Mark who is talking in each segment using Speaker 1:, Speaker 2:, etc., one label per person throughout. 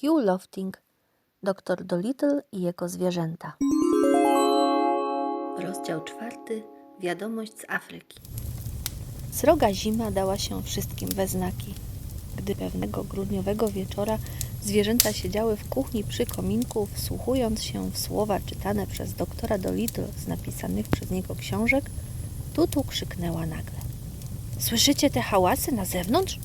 Speaker 1: Hugh Lofting, Doktor Dolittle i jego zwierzęta. Rozdział czwarty. Wiadomość z Afryki. Sroga zima dała się wszystkim we znaki. Gdy pewnego grudniowego wieczora zwierzęta siedziały w kuchni przy kominku, wsłuchując się w słowa czytane przez doktora Dolittle z napisanych przez niego książek, Tutu krzyknęła nagle. Słyszycie te hałasy na zewnątrz?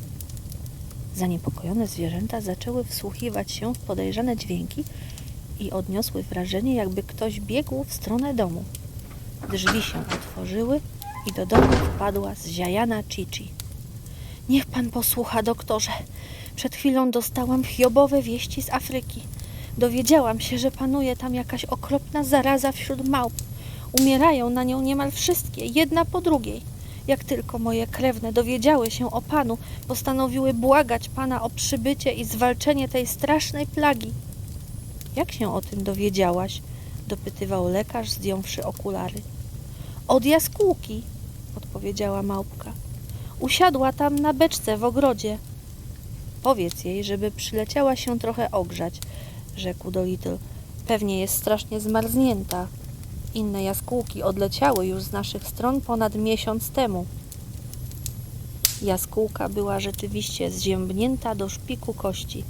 Speaker 1: Zaniepokojone zwierzęta zaczęły wsłuchiwać się w podejrzane dźwięki i odniosły wrażenie, jakby ktoś biegł w stronę domu. Drzwi się otworzyły i do domu wpadła zziajana Chichi. Niech pan posłucha, doktorze. Przed chwilą dostałam hiobowe wieści z Afryki. Dowiedziałam się, że panuje tam jakaś okropna zaraza wśród małp. Umierają na nią niemal wszystkie, jedna po drugiej. Jak tylko moje krewne dowiedziały się o panu, postanowiły błagać pana o przybycie i zwalczenie tej strasznej plagi. Jak się o tym dowiedziałaś? dopytywał lekarz, zdjąwszy okulary. Od jaskółki, odpowiedziała małpka. Usiadła tam na beczce w ogrodzie. Powiedz jej, żeby przyleciała się trochę ogrzać, rzekł Dolittle. Pewnie jest strasznie zmarznięta. Inne jaskółki odleciały już z naszych stron ponad miesiąc temu. Jaskółka była rzeczywiście zziębnięta do szpiku kości.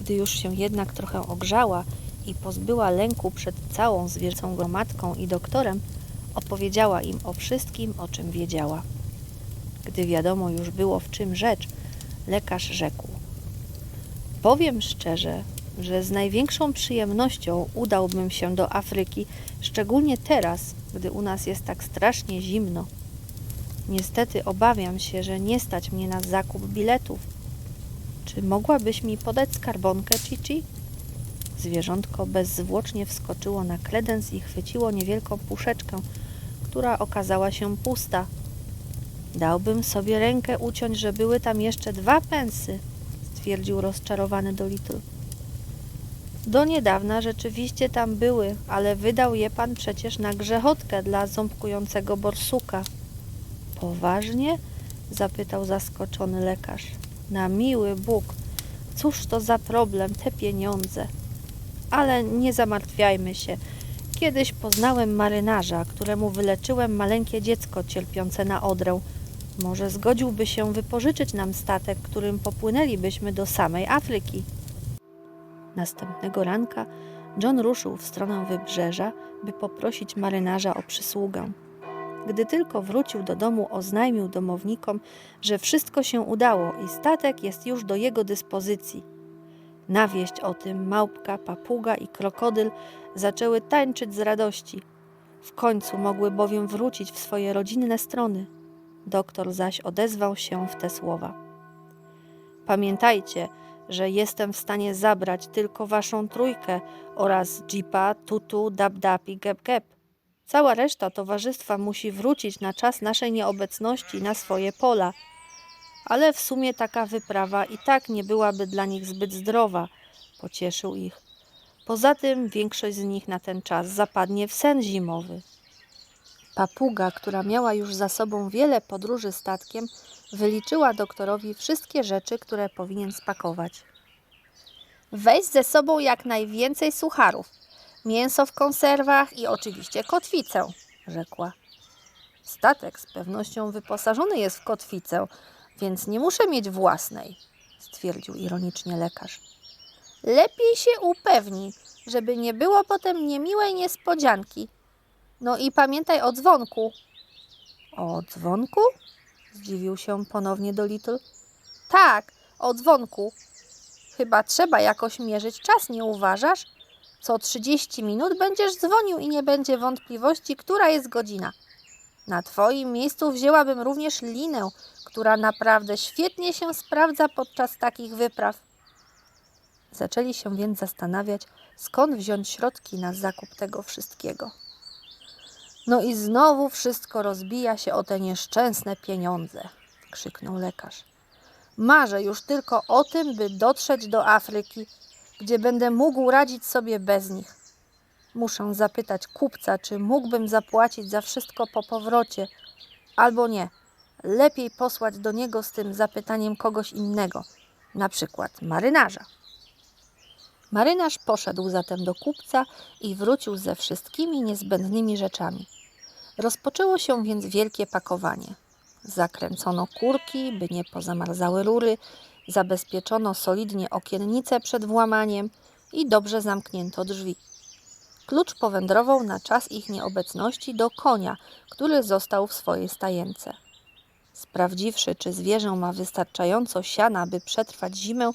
Speaker 1: Gdy już się jednak trochę ogrzała i pozbyła lęku przed całą zwierzęcą gromadką i doktorem, opowiedziała im o wszystkim, o czym wiedziała. Gdy wiadomo już było, w czym rzecz, lekarz rzekł: Powiem szczerze, że z największą przyjemnością udałbym się do Afryki, szczególnie teraz, gdy u nas jest tak strasznie zimno. Niestety obawiam się, że nie stać mnie na zakup biletów. Czy mogłabyś mi podać skarbonkę, Cici? Zwierzątko bezzwłocznie wskoczyło na kredens i chwyciło niewielką puszeczkę, która okazała się pusta. Dałbym sobie rękę uciąć, że były tam jeszcze dwa pensy, stwierdził rozczarowany Dolittle. Do niedawna rzeczywiście tam były, ale wydał je pan przecież na grzechotkę dla ząbkującego borsuka. Poważnie? zapytał zaskoczony lekarz. Na miły Bóg, cóż to za problem, te pieniądze. Ale nie zamartwiajmy się. Kiedyś poznałem marynarza, któremu wyleczyłem maleńkie dziecko cierpiące na odrę. Może zgodziłby się wypożyczyć nam statek, którym popłynęlibyśmy do samej Afryki. Następnego ranka John ruszył w stronę wybrzeża, by poprosić marynarza o przysługę. Gdy tylko wrócił do domu, oznajmił domownikom, że wszystko się udało i statek jest już do jego dyspozycji. Na wieść o tym małpka, papuga i krokodyl zaczęły tańczyć z radości. W końcu mogły bowiem wrócić w swoje rodzinne strony. Doktor zaś odezwał się w te słowa. Pamiętajcie, że jestem w stanie zabrać tylko waszą trójkę oraz Jeepa, Tutu, Dab-Dab i Geb-Geb. Cała reszta towarzystwa musi wrócić na czas naszej nieobecności na swoje pola. Ale w sumie taka wyprawa i tak nie byłaby dla nich zbyt zdrowa, pocieszył ich. Poza tym większość z nich na ten czas zapadnie w sen zimowy. Papuga, która miała już za sobą wiele podróży statkiem, wyliczyła doktorowi wszystkie rzeczy, które powinien spakować. Weź ze sobą jak najwięcej sucharów, mięso w konserwach i oczywiście kotwicę, rzekła. Statek z pewnością wyposażony jest w kotwicę, więc nie muszę mieć własnej, stwierdził ironicznie lekarz. Lepiej się upewnij, żeby nie było potem niemiłej niespodzianki. No i pamiętaj o dzwonku. O dzwonku? Zdziwił się ponownie Dolittle. Tak, o dzwonku. Chyba trzeba jakoś mierzyć czas, nie uważasz? Co 30 minut będziesz dzwonił i nie będzie wątpliwości, która jest godzina. Na twoim miejscu wzięłabym również linę, która naprawdę świetnie się sprawdza podczas takich wypraw. Zaczęli się więc zastanawiać, skąd wziąć środki na zakup tego wszystkiego. No i znowu wszystko rozbija się o te nieszczęsne pieniądze, krzyknął lekarz. Marzę już tylko o tym, by dotrzeć do Afryki, gdzie będę mógł radzić sobie bez nich. Muszę zapytać kupca, czy mógłbym zapłacić za wszystko po powrocie, albo nie. Lepiej posłać do niego z tym zapytaniem kogoś innego, na przykład marynarza. Marynarz poszedł zatem do kupca i wrócił ze wszystkimi niezbędnymi rzeczami. Rozpoczęło się więc wielkie pakowanie. Zakręcono kurki, by nie pozamarzały rury, zabezpieczono solidnie okiennice przed włamaniem i dobrze zamknięto drzwi. Klucz powędrował na czas ich nieobecności do konia, który został w swojej stajence. Sprawdziwszy, czy zwierzę ma wystarczająco siana, by przetrwać zimę,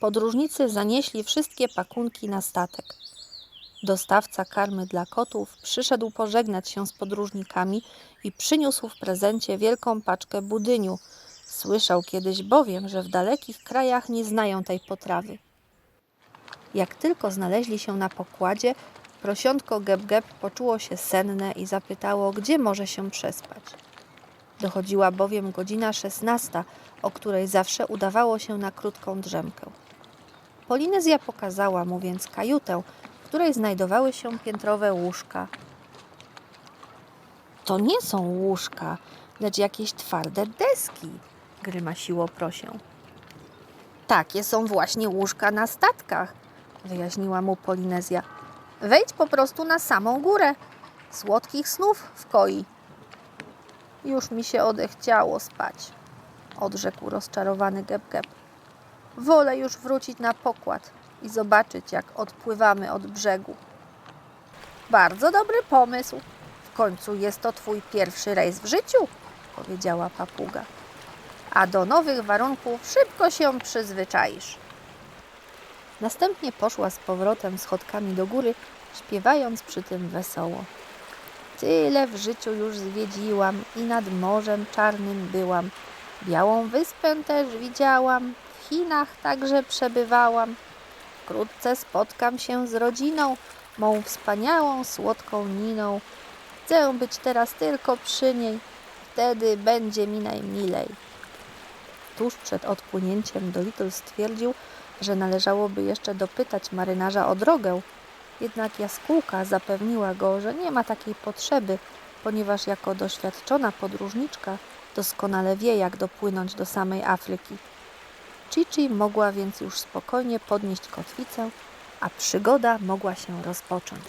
Speaker 1: podróżnicy zanieśli wszystkie pakunki na statek. Dostawca karmy dla kotów przyszedł pożegnać się z podróżnikami i przyniósł w prezencie wielką paczkę budyniu. Słyszał kiedyś bowiem, że w dalekich krajach nie znają tej potrawy. Jak tylko znaleźli się na pokładzie, prosiątko Geb-Geb poczuło się senne i zapytało, gdzie może się przespać. Dochodziła bowiem godzina szesnasta, o której zawsze udawało się na krótką drzemkę. Polinezja pokazała mu więc kajutę, której znajdowały się piętrowe łóżka. To nie są łóżka, lecz jakieś twarde deski, grymasiło prosię. Takie są właśnie łóżka na statkach, wyjaśniła mu Polinezja. Wejdź po prostu na samą górę. Słodkich snów w koi. Już mi się odechciało spać, odrzekł rozczarowany Geb-Geb. Wolę już wrócić na pokład i zobaczyć, jak odpływamy od brzegu. Bardzo dobry pomysł. W końcu jest to twój pierwszy rejs w życiu, powiedziała papuga. A do nowych warunków szybko się przyzwyczaisz. Następnie poszła z powrotem schodkami do góry, śpiewając przy tym wesoło. Tyle w życiu już zwiedziłam i nad morzem czarnym byłam. Białą wyspę też widziałam, w Chinach także przebywałam. Wkrótce spotkam się z rodziną, mą wspaniałą, słodką Niną. Chcę być teraz tylko przy niej, wtedy będzie mi najmilej. Tuż przed odpłynięciem do Little stwierdził, że należałoby jeszcze dopytać marynarza o drogę, jednak jaskółka zapewniła go, że nie ma takiej potrzeby, ponieważ jako doświadczona podróżniczka doskonale wie, jak dopłynąć do samej Afryki. Chichi mogła więc już spokojnie podnieść kotwicę, a przygoda mogła się rozpocząć.